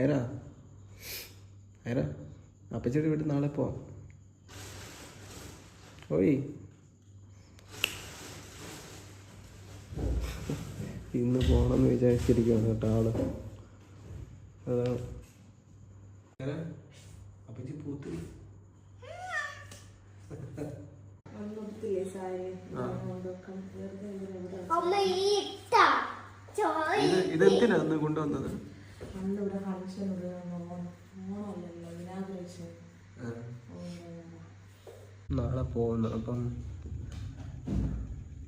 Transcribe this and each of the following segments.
ഐറ ഐറ അപ്പച്ചിയുടെ വീട്ടിൽ നാളെ പോവാം. ഓയ് ഇന്ന് പോകണമെന്ന് വിചാരിച്ചിരിക്കുകയാണ് കേട്ടോ ആൾ. അതാണ് അപ്പച്ചി ഇത് അന്ന് കൊണ്ടുവന്നത്? പണ്ടിവിടെ ഫംഗ്ഷൻ ഓണമല്ലല്ലോ ഇനാഗ്രേഷൻ നാളെ പോകുന്നു. അപ്പം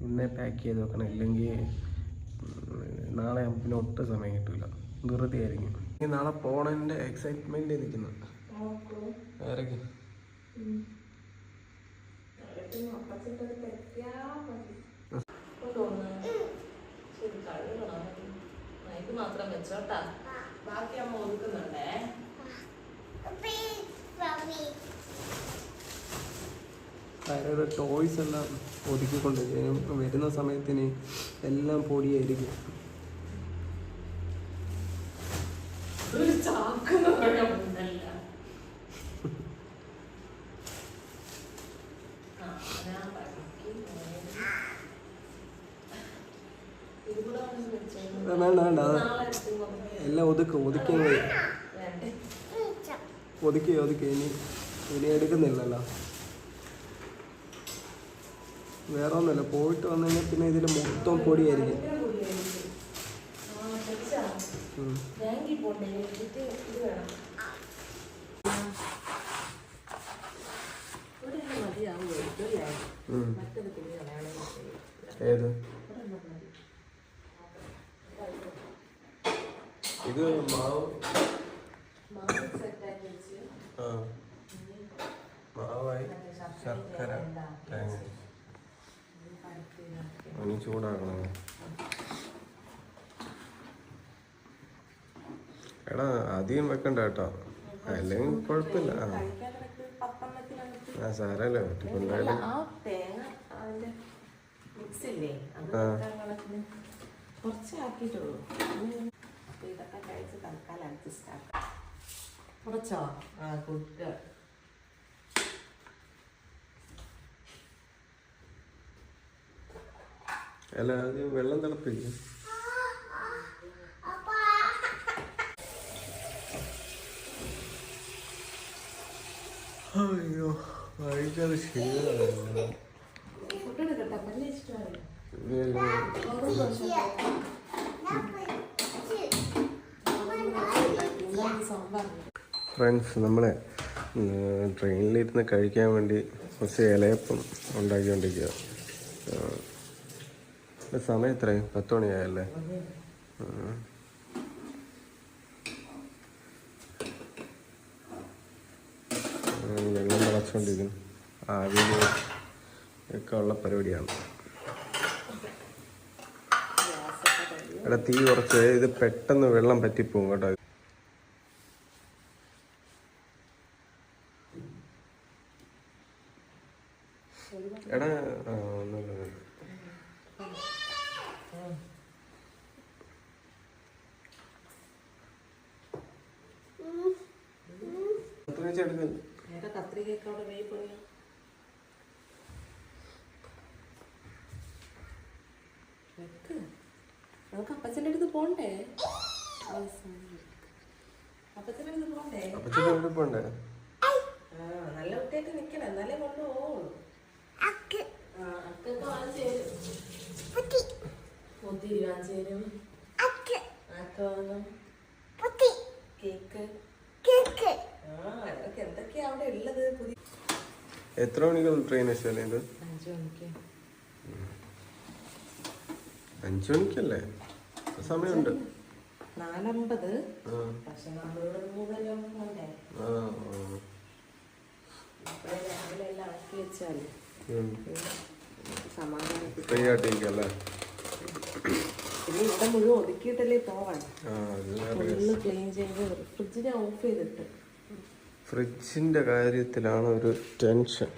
ഇന്നേ പാക്ക് ചെയ്ത് വെക്കണം. ഇല്ലെങ്കിൽ നാളെ പിന്നെ ഒട്ടും സമയം കിട്ടില്ല വെറുതെ ആയിരിക്കും. ഈ നാളെ പോണതിന്റെ എക്സൈറ്റ്മെന്റ് നിൽക്കുന്നു ആരൊക്കെ? തോന്നുന്നു. ഇത് മാത്രം വെച്ചോട്ടാ ബാക്കി അമ്മ ഒതുക്കുന്നുണ്ടേ. അവരുടെ ടോയ്സ് എല്ലാം ഒതുക്കിക്കൊണ്ട് വരുന്ന സമയത്തിന് എല്ലാം പൊടിയായിരിക്കും. ഒരു കുഴപ്പമില്ല ആ, ഞാൻ ബാക്കി ഇതുകൂടെ ഒന്ന് വെച്ചേക്ക്. ആ, വേണ്ട വേണ്ട അത് നാളെ എടുത്തും കൊണ്ട് എല്ലാം ഒതുക്കും ഒതുക്കി അങ്ങ് വേണ്ടേ ഒതുക്കി ഒതുക്കി ഇനി ഇനി എടുക്കുന്നില്ലല്ലോ. വേറെ ഒന്നുമില്ല പോയിട്ട് വന്നു കഴിഞ്ഞാൽ പിന്നെ ഇതിൽ മൊത്തം പൊടിയായിരിക്കും. ഭയങ്കര പൊടിയായിരിക്കും. ആ, വെച്ചാ? ഉം. ബാങ്കിൽ പോണ്ടേ എന്നിട്ട് ഇത് വേണം ഇവിടെ ഒന്ന് മതിയാവുമായിരിക്കും അല്ലേ ഉം. മറ്റൊരു തുണി കളയാണെങ്കിൽ ശരി. ഏത് ഇവിടെ ഒന്നും മതി. ഇത് മാവ് മാവ് സെറ്റാക്കി വെച്ച് ആ മാവായി ശർക്കര തേങ്ങ ഇനി ചൂടാക്കണം എടാ അധികം വെക്കണ്ട കേട്ടോ. അല്ലെങ്കിൽ കുഴപ്പമില്ല. ആ. സാരല്ലേ അല്ല, കൊണ്ടായാലും ആ തേങ്ങ അതിന്റെ മിക്സ് വെള്ളം അത് ആ. വെക്കാൻ കണക്കിന് കുറച്ചേ ആക്കിയിട്ടുള്ളൂ ഇനി അപ്പൊ ഇതൊക്കെ കഴിച്ച് തൽക്കാലം അഡ്ജസ്റ്റ് ആക്കാം കുറച്ചോ ആ ഗുഡ് അല്ല ആദ്യം വെള്ളം തിളപ്പിക്കും അയ്യോ കഴിക്കാതെ ശരിയാവില്ല ഫുഡ് എടുക്കട്ടെ പല്ല് ഇഷ്ടമല്ല സാമ്പാർ ഫ്രണ്ട്സ് നമ്മളെ ട്രെയിനിലിരുന്ന് കഴിക്കാൻ വേണ്ടി കുറച്ച് ഇലയപ്പം ഉണ്ടാക്കിക്കൊണ്ടിരിക്കുക സമയം എത്രയും പത്ത് മണിയായല്ലേ? ഞങ്ങൾ നടച്ചുകൊണ്ടിരിക്കുന്നു ആവിയിൽ ഒക്കെ ഉള്ള പരിപാടിയാണ്. എടാ തീ കുറച്ച് ഇത് പെട്ടെന്ന് വെള്ളം പറ്റിപ്പോവും കേട്ടോ എടാ ആ, ഒന്നുമില്ല ഒന്നുമില്ല. എത്ര വെച്ച് എടുക്കും നേരെ കത്രികയൊക്കെ അവിടെ വെയി പോയാ വെക്ക് നമുക്ക് അപ്പച്ചന്റെ അടുത്ത് പോണ്ടേ? അപ്പച്ചനെ പോണ്ടേ? പോണ്ടേ? ആ നല്ല കുട്ടിയൊക്കെ നിക്കണം. എന്നാലേ കൊണ്ടുപോകുള്ളൂ അക്കൊക്കെ പൊതി വാങ്ങും കേക്ക്. ആ അതൊക്കെ എന്തൊക്കെയാ അവിടെ ഉള്ളത്? പുതിയ എത്ര മണിക്കുള്ള ട്രെയിൻ വെച്ചാലേ ഇത്? മണിക്ക്. അഞ്ചു മണിക്കല്ലേ? സമയമുണ്ട്. നാലമ്പത്. പക്ഷെ. രാവിലെ എല്ലാം ആക്കി വെച്ചാൽ പിന്നെ ഇവിടെ മുഴുവൻ ഒതുക്കിയിട്ടല്ലേ പോവാൻ. ഫുള്ള് ക്ലീൻ ചെയ്ത് ഫ്രിഡ്ജിനെ ഓഫ് ചെയ്തിട്ട്. ഫ്രിഡ്ജിന്റെ കാര്യത്തിലാണ് ഒരു ടെൻഷൻ.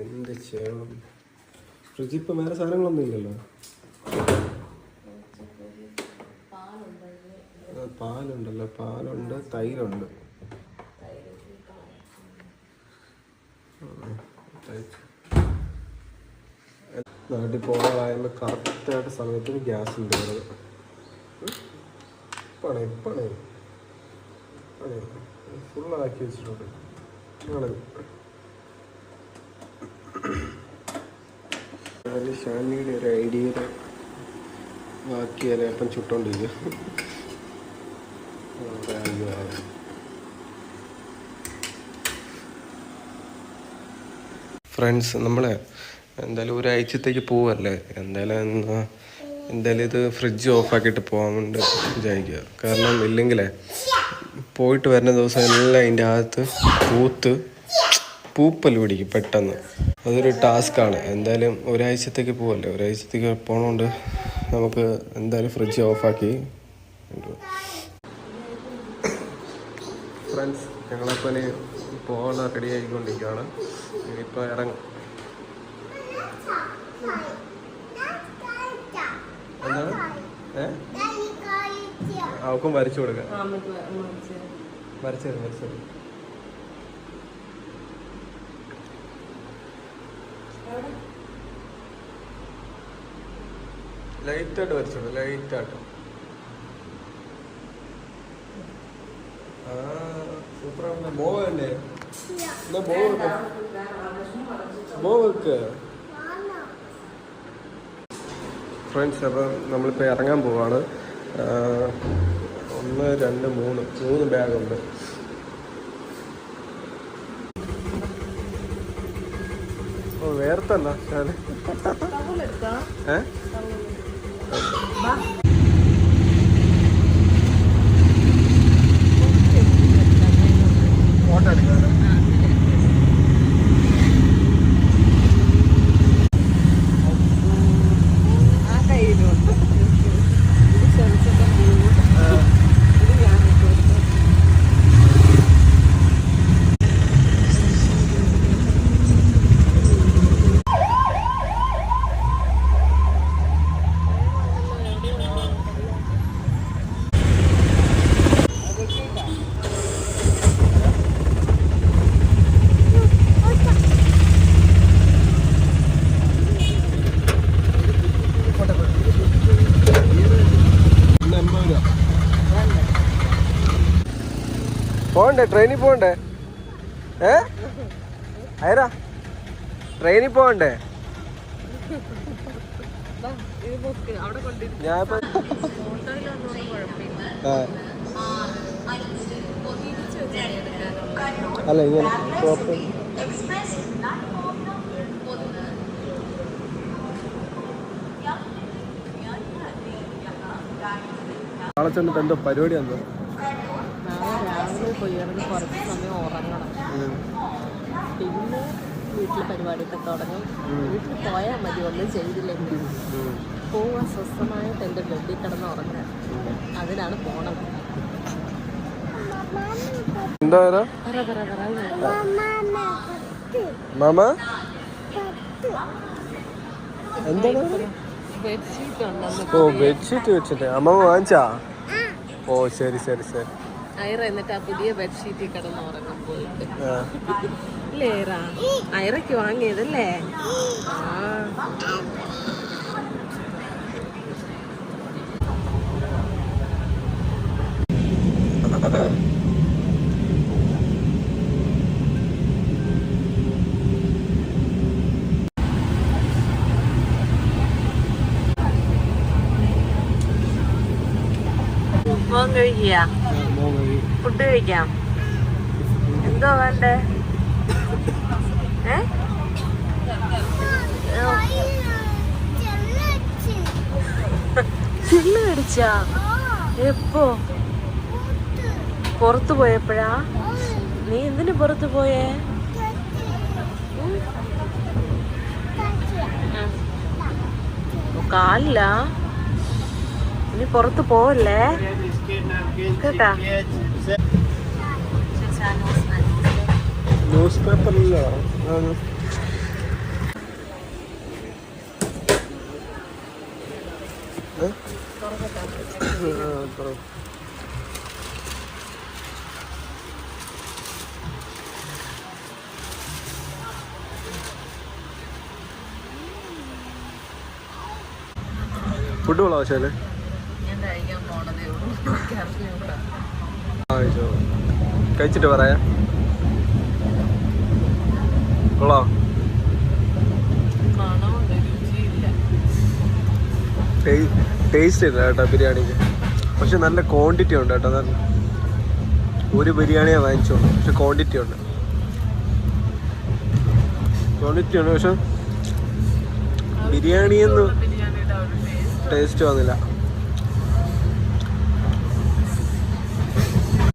എന്ത് ചെയ്യണം? ഫ്രിഡ്ജ് ഇപ്പം വേറെ സാധനങ്ങളൊന്നും ഇല്ലല്ലോ പാലുണ്ടെങ്കിൽ ആ, പാലുണ്ടല്ലോ പാലുണ്ട് തൈരുണ്ട്. നാട്ടിൽ പോകാനാകുമ്പോൾ കറക്റ്റായിട്ട് സമയത്തിന് ഗ്യാസ് ഉണ്ട് പണേ പണേ. പണേ. ഫുള്ളാക്കി വെച്ചിട്ടുണ്ട്. നിങ്ങൾ അതിൽ ഷാനിയുടെ ഒരു ഐഡിയയുടെ ബാക്കി ഇലയപ്പം ചുട്ടോണ്ടിരിക്കുക ഫ്രണ്ട്സ് നമ്മളെ എന്തായാലും ഒരാഴ്ചത്തേക്ക് പോവല്ലേ? എന്തായാലും എന്തായാലും ഇത് ഫ്രിഡ്ജ് ഓഫാക്കിയിട്ട് പോകാൻ വേണ്ടി വിചാരിക്കുക. കാരണം ഇല്ലെങ്കിലേ പോയിട്ട് വരുന്ന ദിവസം എല്ലാം അതിന്റെ അകത്ത് പൂത്ത് പൂപ്പൽ പിടിക്കും പെട്ടെന്ന്. അതൊരു ടാസ്ക്കാണ് എന്തായാലും ഒരാഴ്ചത്തേക്ക് പോവല്ലേ? ഒരാഴ്ചത്തേക്ക് പോകണോണ്ട് നമുക്ക് എന്തായാലും ഫ്രിഡ്ജ് ഓഫാക്കി ഫ്രണ്ട്സ് ഞങ്ങളെപ്പോൾ ഇനി പോകാൻ റെഡി ആയിക്കൊണ്ടിരിക്കുകയാണ് ഇനിയിപ്പോൾ ഇറങ്ങും. എന്താണ്? ഏ? അവക്കും വരച്ചു കൊടുക്കാം. വരച്ചു തരും. വരച്ചു തരും ലൈറ്റായിട്ട് വരച്ചോളൂ ലൈറ്റായിട്ട് ഫ്രണ്ട്സ് അപ്പം നമ്മളിപ്പോൾ ഇറങ്ങാൻ പോവാണ്. ഒന്ന് രണ്ട് മൂന്ന്. മൂന്ന് ബാഗുണ്ട്. ഓ വേർത്തല്ല ഏ? ஃபோட்டோ எடுக்கிறது പോണ്ടേ ട്രെയിനിൽ പോണ്ടേ ഏ? അയരാ ട്രെയിനിൽ കൊണ്ടിരുന്നു ഞാൻ അല്ല ഇങ്ങനെ. നാളെ ചെന്നിട്ട് എന്തോ പരിപാടി എന്തോ? രാവിലെ പോയി ഇറങ്ങി കുറച്ച് സമയം ഉറങ്ങണം. പിന്നെ വീട്ടിൽ പരിപാടിയൊക്കെ തുടങ്ങും. വീട്ടിൽ പോയാൽ മതി ഒന്നും ചെയ്തില്ലെങ്കിൽ പോവാൻ സ്വസ്ഥമായിട്ട് എന്റെ ബെഡിൽ കിടന്ന് ഉറങ്ങാൻ. അതിനാണ് പോണത്. മാമ? എന്താണ്? ഓ ബെഡ്ഷീറ്റ് വെച്ചിട്ട് അമ്മ വാങ്ങിച്ചാ? ഓ ശരി ശരി ശരി. ഐറ എന്നിട്ട് ആ പുതിയ ബെഡ്ഷീറ്റിൽ കിടന്ന് ഉറങ്ങാൻ പോയിട്ട് ആ. ലേറ ഐറയ്ക്ക് വാങ്ങിയതല്ലേ? ആ. കഴിക്കുക. ഫുഡ് കഴിക്കാം. എന്തോ വേണ്ടേ? ഏ? ചില്ല് എപ്പോ? പുറത്തു പോയപ്പോഴാ? നീ എന്തിനു പുറത്തു പോയേ. കാലില്ല ഇനി പുറത്ത് പോവല്ലേ? കേട്ടാ? ന്യൂസ് പേപ്പറിലോ ഫുഡ് കൊള്ളാം പക്ഷേ കഴിച്ചിട്ട് പറയാ. കൊള്ളോ. ടേസ്റ്റ് ഇല്ല കേട്ടോ ബിരിയാണിക്ക്. പക്ഷെ നല്ല ക്വാണ്ടിറ്റി ഉണ്ട് കേട്ടോ. നല്ല ഒരു ബിരിയാണിയെ വാങ്ങിച്ചോളൂ. പക്ഷെ ക്വാണ്ടിറ്റി ഉണ്ട്. ക്വാണ്ടിറ്റി ഉണ്ട്. പക്ഷെ ബിരിയാണിയെന്ന് ടേസ്റ്റ് വന്നില്ല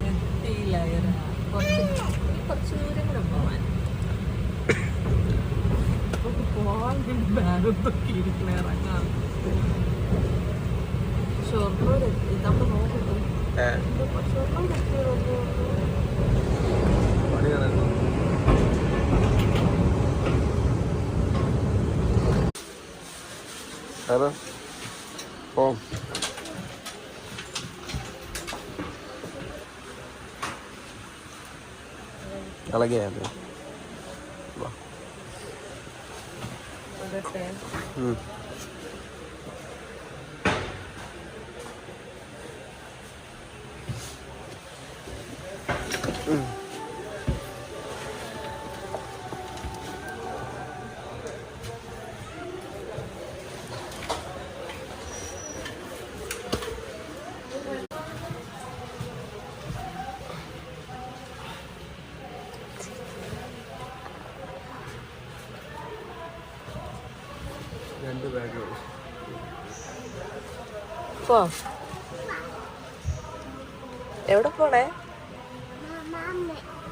എത്തിയില്ല ഇവർ. കുറച്ച് കുറച്ച് ദൂരം കൂടെ പോവാൻ നമുക്ക് പോവാൻ വേണ്ടി ഇരിക്കണ ഇറങ്ങാം ഷൊർണൂർ നമ്മൾ നോക്കട്ടെ. ഹലോ. ഓ. 嗯。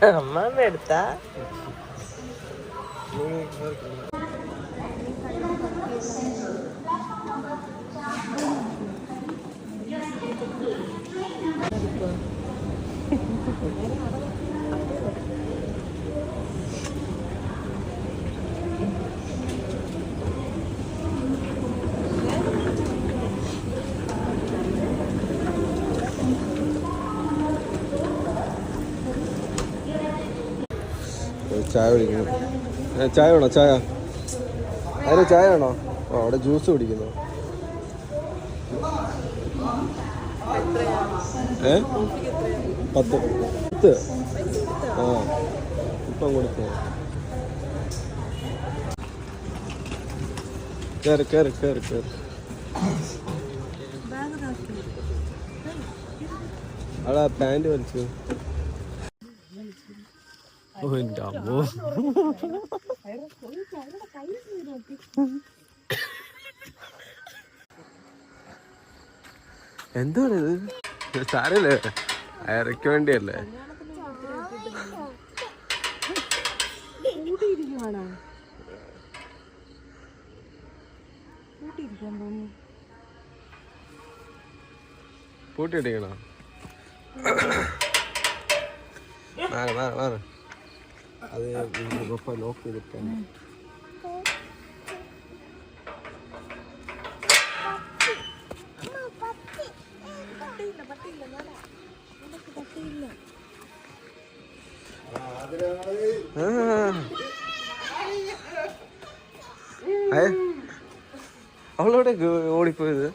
അമ്മാമ്മ എടുത്താ ചായ കുടിക്കുന്നു. ചായ വേണോ? ചായ. അതിന് ചായ വേണോ? ഓ അവിടെ ജ്യൂസ് കുടിക്കുന്നു. ഏ? പത്ത്. പത്ത്? ആ. ഇപ്പം കൊടുത്തു. കയറി കയറി കയറി കയറി അവിടെ പാന്റ് വലിച്ചു. എന്റെ അമ്മോ. എന്താണ് ഇത്? സാരല്ലേ അയറയ്ക്ക് വേണ്ടിയല്ലേ? പൂട്ടിയിട്ടിരിക്കണോ? മാറി മാറി മാറി അത് പപ്പ ലോക്ക് ചെയ്തിട്ടാണ്. അവളോടെ ഓടിപ്പോയത്?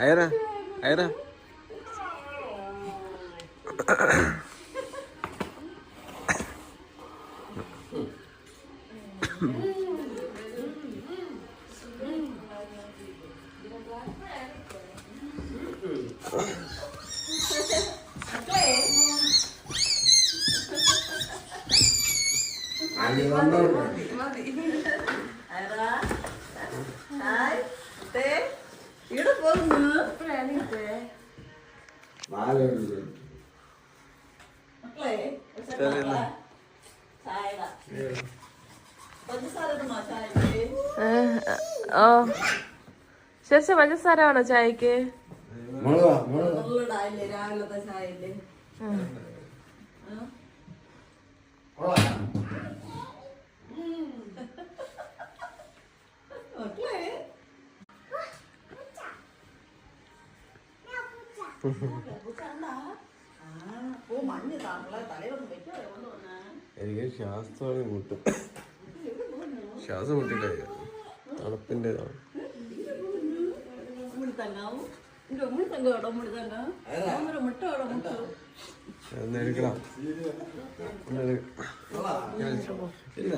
അയറ അയറ ഇവിടെ പോകുന്നു ഓ ശരി പഞ്ചസാരാണോ ചായക്ക്? രാവിലത്തെ ചായയില്ലേ എനിക്ക് ശ്വാസമാണ് മുട്ടും. ശ്വാസം മുട്ടില്ലേ തണുപ്പിന്റെ എടുക്കണം ഇല്ല.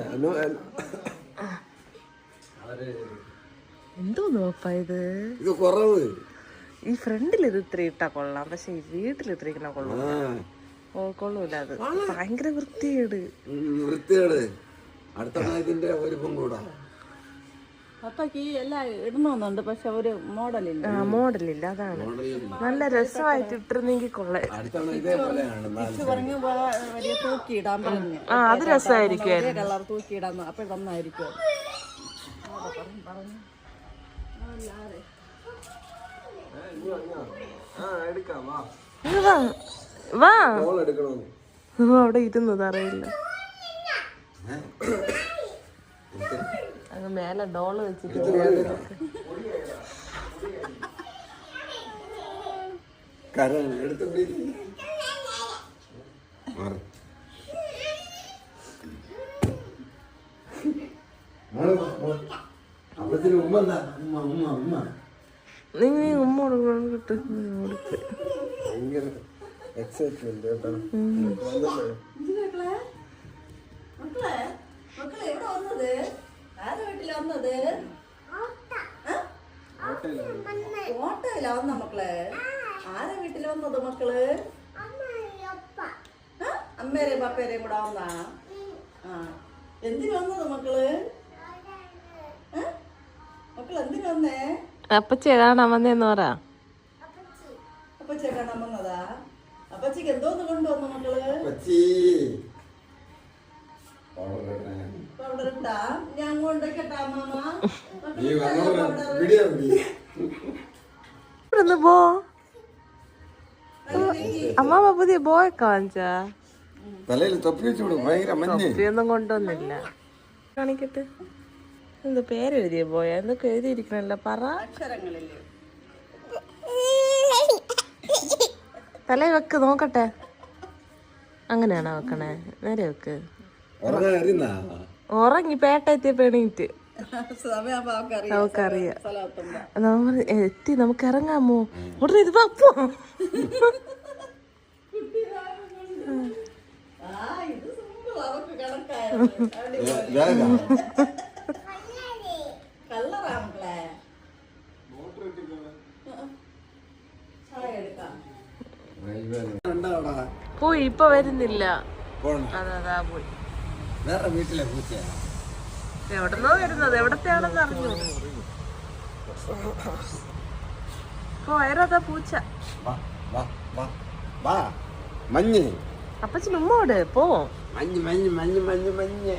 ഒന്ന് എന്തോന്നു പപ്പ ഇത്? ഇത് കുറവ്. ഈ ഫ്രണ്ടിൽ ഇത് ഇത്ര ഇട്ടാ കൊള്ളാം. പക്ഷെ ഈ വീട്ടിൽ ഇത്ര ഇരിക്കണ കൊള്ളാം ഓ കൊള്ളൂല അത്. ഭയങ്കര വൃത്തികേട്. വൃത്തികേട്. അടുത്ത ഇതിന്റെ ഒരു കൂടാ. പപ്പക്ക് എല്ലാം ഇടണമെന്നുണ്ട് പക്ഷെ ഒരു മോഡലില്ല. മോഡലില്ല അതാണ്. നല്ല രസമായിട്ട് ഇട്ടിരുന്നെങ്കിൽ കൊള്ളാം. വലിയ തൂക്കിയിടാൻ പറഞ്ഞു. ആ അത് രസമായിരിക്കും കളർ തൂക്കിയിടാൻ അപ്പൊ നന്നായിരിക്കും വാ അവിടെ ഇരുന്നത് അറിയില്ല അങ്ങ് മേലെ ഡോൾ വെച്ചിട്ട്. മോൾ മോൾ. അപ്പത്തിന് ഉമ്മ എന്താ? ഉമ്മ ഉമ്മ ഉമ്മ. നീ നീ ഉമ്മ കൊടുക്കണം കിട്ടും. കൊടുക്ക്. ഭയങ്കര എക്സൈറ്റ്മെന്റ് കേട്ടോ. ഓട്ടോയിലാ വന്ന മക്കളെ? ആരെ വീട്ടിൽ വന്നത് മക്കൾ? അമ്മേരെയും പപ്പേരെയും കൂടെ വന്നാ? ആ. എന്തിനു വന്നത് മക്കൾ ആ? മക്കൾ എന്തിനു വന്നേ അപ്പച്ചെ കാണാൻ വന്നേന്ന് പറ. അപ്പച്ചി. കാണാൻ വന്നതാ? അപ്പച്ചിക്ക് എന്തോന്ന് കൊണ്ടുവന്നു മക്കൾ? പച്ചി പൗഡർ ഇട്ടാ. ഞാൻ കൊണ്ടേക്കട്ടാ മാമ. ഇവിടുന്ന് പോ. അമ്മാമ്മ പുതിയ ബോയൊക്കെ വാങ്ങിച്ചാ? തലയിൽ തൊപ്പി വെച്ചു ഭയങ്കര മഞ്ഞ്. ഒന്നും കൊണ്ടുവന്നില്ല. കാണിക്കട്ടെ. എന്ത് പേരെഴുതിയ പോയ? എന്തൊക്കെ എഴുതിയിരിക്കണല്ലോ? പറ. തല വെക്ക് നോക്കട്ടെ. അങ്ങനെയാണോ വെക്കണേ? നേരെ വെക്ക്. ഉറങ്ങി പേട്ട എത്തിയപ്പോ എണീറ്റ്. നമുക്കറിയാം. നമ്മൾ എത്തി നമുക്ക് ഇറങ്ങാമോ ഉടനെ ഇത് പപ്പോ ഇത് സിമ്പിൾ അവർക്ക് കണക്കായിരുന്നു വേഗം കല്ലറാ മക്കളെ ചായ എടുക്കാം ഉണ്ടാവടാ പോയി ഇപ്പൊ വരുന്നില്ല. അതാ പോയി. വീട്ടിലെ പൂച്ച എവിടെന്നോ വരുന്നത്? എവിടത്തെയാണെന്ന് അറിഞ്ഞു പോയരതാ പൂച്ച. വാ വാ വാ വാ. മഞ്ഞ്. അപ്പച്ചൻ ഉമ്മോട് പോ. മഞ്ഞ് മഞ്ഞ് മഞ്ഞ് മഞ്ഞ് മഞ്ഞ്?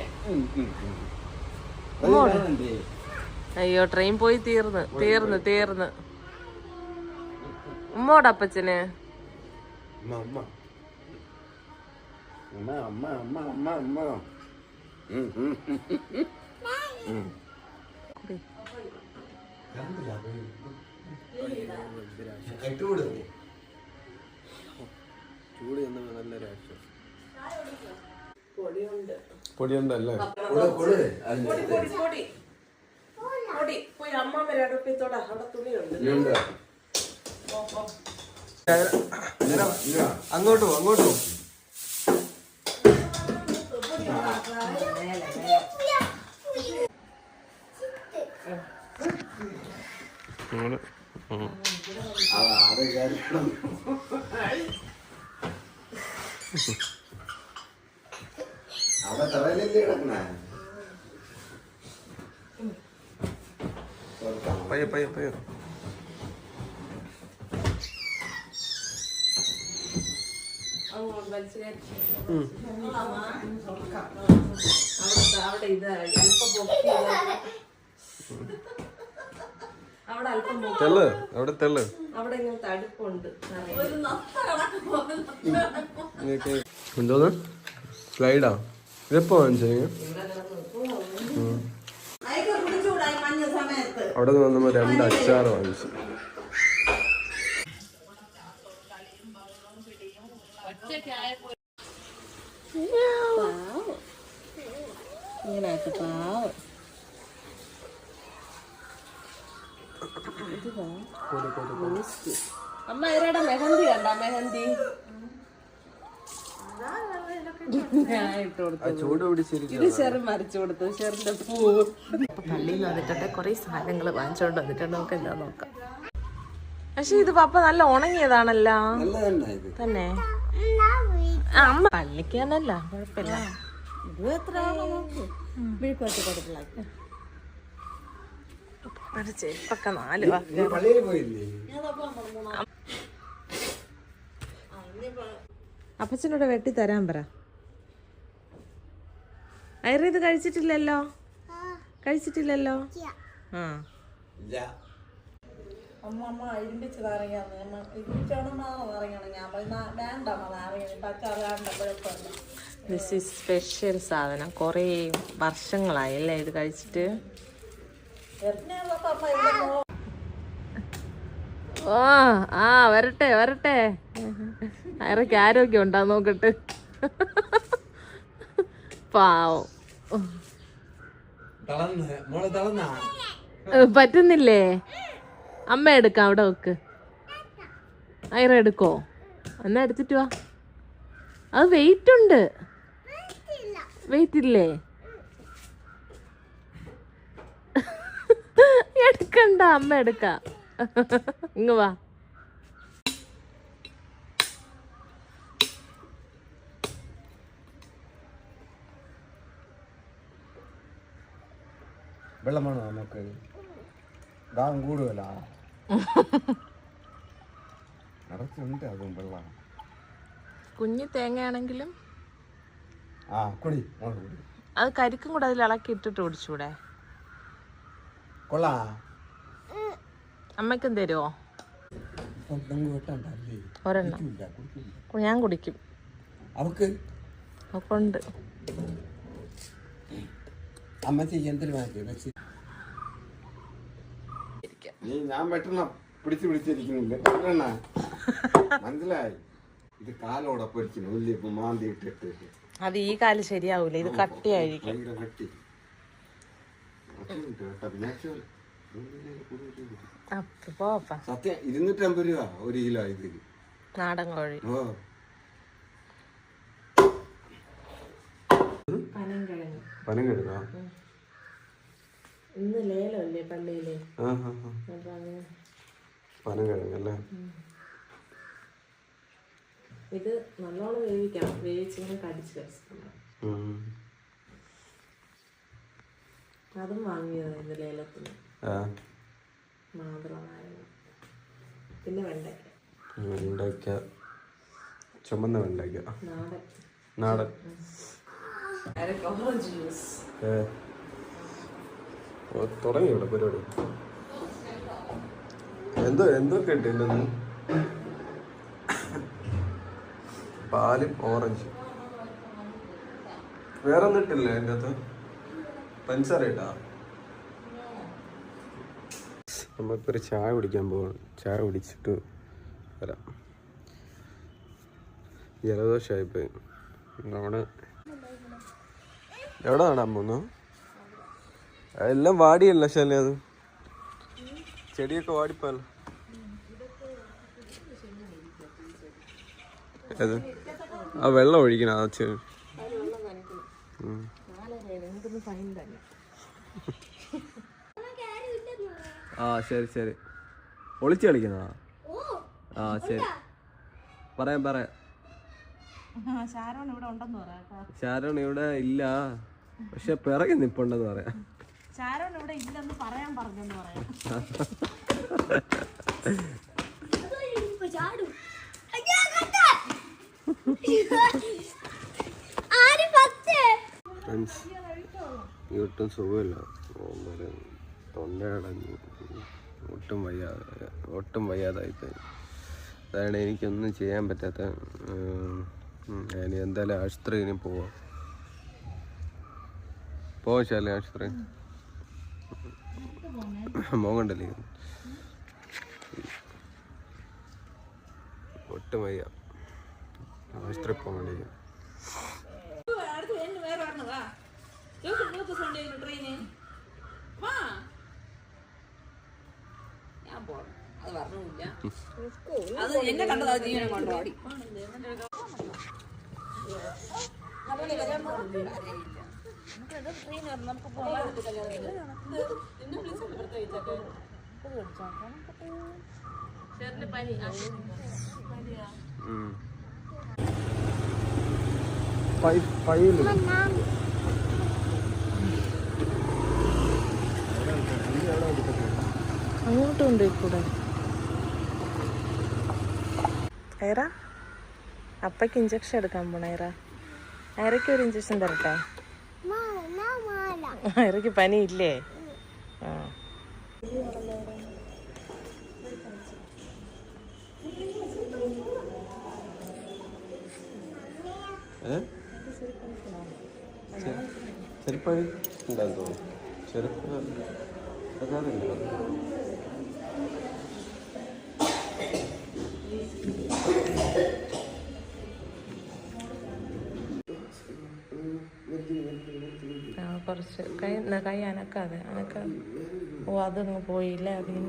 അയ്യോ ട്രെയിൻ പോയി തീർന്ന്. തീർന്ന് തീർന്ന്. ഉമ്മോട് അപ്പച്ചന്? അമ്മ അമ്മ അമ്മ അമ്മ അമ്മ അമ്മ. ചൂട് ചെന്ന നല്ല രാഷ്ട്രം പൊടിയുണ്ട് പൊടിയുണ്ടല്ലേ കൊടു, കൊടു. കൊടുക്കാം. പയ്യെ പയ്യെ പയ്യെ അവിടെ ഇത് അല്പം പൊക്കി അവിടെ അല്പം പൊക്കി അവിടെ തെള്ള്. അവിടെ എന്തോന്ന്? സ്ലൈഡാ? ഇതെപ്പോ വാങ്ങിച്ചു അവിടെ നിന്ന് വന്നപ്പോ രണ്ട് അച്ചാർ വാങ്ങിച്ചു. ഇങ്ങനെയൊക്കെ പാവം. അമ്മ ഇവരുടെ മെഹന്തി കണ്ട മെഹന്തി? ഇത് കൊടുത്തു പള്ളിയിൽ വന്നിട്ടുണ്ട് കുറെ സാധനങ്ങൾ വാങ്ങിച്ചോണ്ട് വന്നിട്ടുണ്ട് നമുക്ക് എന്താ നോക്കാം. പക്ഷെ ഇത് പപ്പ നല്ല ഉണങ്ങിയതാണല്ലോ. തന്നെ. അമ്മ പള്ളിക്കാനല്ല കുഴപ്പമില്ല. ഇത് എത്ര ഒരു ചെരുപ്പൊക്കെ നാല് അപ്പച്ചനോട് വെട്ടി തരാൻ പറ. അയറി ഇത് കഴിച്ചിട്ടില്ലല്ലോ? കഴിച്ചിട്ടില്ലല്ലോ? ആ. അമ്മ അമ്മ നാരങ്ങാന്ന്. വേണ്ട നാരങ്ങ. പച്ച വേണ്ട കുഴപ്പമില്ല ദിസ് ഈസ് സ്പെഷ്യൽ സാധനം. കുറേ വർഷങ്ങളായി അല്ലേ ഇത് കഴിച്ചിട്ട്? ആ ആ വരട്ടെ വരട്ടെ. അയറയ്ക്ക് ആരോഗ്യം ഉണ്ടാ നോക്കട്ടെ. പാവം. പറ്റുന്നില്ലേ? അമ്മ എടുക്കാം അവിടെ വെക്ക്. അയറ എടുക്കോ? എന്നാ എടുത്തിട്ട് വാ. അത് വെയിറ്റ് ഉണ്ട്. വെയിറ്റ് ഇല്ലേ? എടുക്കണ്ട അമ്മ എടുക്കാം. ഇങ്ങ വാ. നമുക്ക്? ദാഹം കൂടുതല. നിറച്ചുണ്ട് അതും വെള്ളം. കുഞ്ഞു തേങ്ങയാണെങ്കിലും ആ കുടി അത് കരിക്കും കൂടെ അതിൽ ഇളക്കി ഇട്ടിട്ട് ഓടിച്ചൂടെ കൊള്ളാ. അമ്മയ്ക്കും തരുമോ ഒരെണ്ണം. ഞാൻ കുടിക്കും. അവക്ക്? അവക്കുണ്ട് അമ്മച്ചി എന്തിനു ഞാൻ വെട്ടണം പിടിച്ച് പിടിച്ചിരിക്കുന്നില്ല. വെട്ടണ മനസ്സിലായി? ഇത് കാലോടൊപ്പം ഇരിക്കുന്നു. വലിയ ഇപ്പൊ മാന്തി ഇട്ടിട്ട്. അത് ഈ കാൽ ശരിയാവൂല. ഇത് കട്ടിയായിരിക്കും. കട്ടി കേട്ടോ, പിന്നെ ആക്ച്വലി അപ്പൊ പോപ്പാ സത്യം ഇരുന്നൂറ്റമ്പത് രൂപ ഒരു കിലോ ഇത് നാടൻ കോഴി. ഓ. പനങ്കിഴങ്ങ് ഇന്ന് ലേലമല്ലേ പള്ളിയിൽ? ആ ആ ആ. അപ്പൊ അങ്ങനെ പനം കിഴങ്ങല്ലേ? ഇത് നല്ലോണം വേവിക്കാം. വേവിച്ചിങ്ങനെ കടിച്ച് വെച്ചിട്ടുണ്ട്. അതും വാങ്ങിയത് ഇന്ന് ലേലത്തിന്. മാതളനാരങ്ങ പിന്നെ വെണ്ടയ്ക്ക. വെണ്ടയ്ക്ക. ചുമന്ന വെണ്ടയ്ക്ക. നാടൻ. തുടങ്ങി ഇവിടെ പരിപാടി. എന്തോ എന്തോ കിട്ടില്ലെന്ന്. പാലും ഓറഞ്ച്. വേറെ ഒന്നും ഇട്ടില്ലേ എന്റെ അകത്ത്? പഞ്ചസാര ചായ കുടിക്കാൻ പോവാണ് ചായ കുടിച്ചിട്ട് വരാം. ജലദോഷമായിപ്പോയി നമ്മുടെ എവിടെ നടാൻ പോന്നു എല്ലാം വാടിയല്ല ശല്യ അത്? ചെടിയൊക്കെ ഏത്? ആ വെള്ളം ഒഴിക്കണം ആ ആ ശരി ശരി. ഒളിച്ച് കളിക്കുന്നതാ ആ ശരി. പറയാം പറയാം. ഷാരോൺ ഇവിടെ ഉണ്ടെന്ന് പറയാം ഷാരോൺ ഇവിടെ ഇല്ല. പക്ഷെ പിറകെ നിപ്പുണ്ടെന്ന് പറയാം. ഷാരോൺ ഇവിടെ ഇല്ലെന്ന് പറയാൻ പറഞ്ഞെന്ന് പറയാം. ചാടും അയ്യോ, കണ്ട. ആര് പത്ത് ഫ്രണ്ട്സ് ഒട്ടും സുഖമില്ല. തൊണ്ടയടഞ്ഞു. ഒട്ടും വയ്യാതെ ഒട്ടും വയ്യാതായിപ്പോയി. അതാണ് എനിക്കൊന്നും ചെയ്യാൻ പറ്റാത്ത ഇനി എന്തായാലും ആശുപത്രി ഇനി പോവാം. പോവശാലേ ആശുപത്രി. മോങ്ങണ്ടല്ലേ ഒട്ടും വയ്യ. ആശുപത്രി പോകാൻ വാ. ഞാൻ പോണം. അത് പറഞ്ഞില്ല അത് എന്നെ കണ്ടത് അത് ജീവനെ കൊണ്ടോടി നമുക്ക് പോകാൻ ചേട്ടന് പനി ആ. പയ്യില്ല അങ്ങോട്ടും ഉണ്ട് കൂടെ. ഐറ അപ്പയ്ക്ക് ഇഞ്ചക്ഷൻ എടുക്കാൻ പോണ ഐറ ഐറയ്ക്ക് ഒരു ഇഞ്ചക്ഷൻ തരട്ടെ. ഐറയ്ക്ക് പനി ഇല്ലേ ആ. ചെരുപ്പഴി ഉണ്ടാകും ചെരുപ്പ് അതാറില്ല കുറച്ച് കൈ കൈ അനക്കാതെ അനക്ക ഓ അതൊന്നും പോയില്ലേ അതിന്.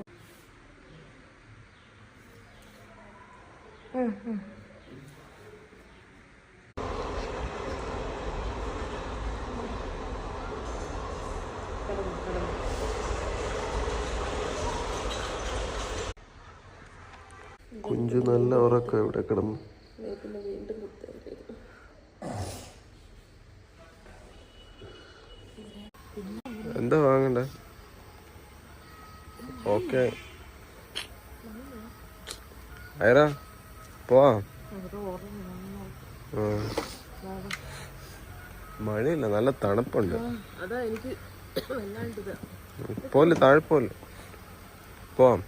നല്ല ഉറക്കം ഇവിടെ കിടന്നു. എന്താ വാങ്ങണ്ട? ഓക്കെ. ആരാ പോവാ. മഴയില്ല നല്ല തണുപ്പുണ്ട്. പോലെ താഴെ പോലെ പോവാം.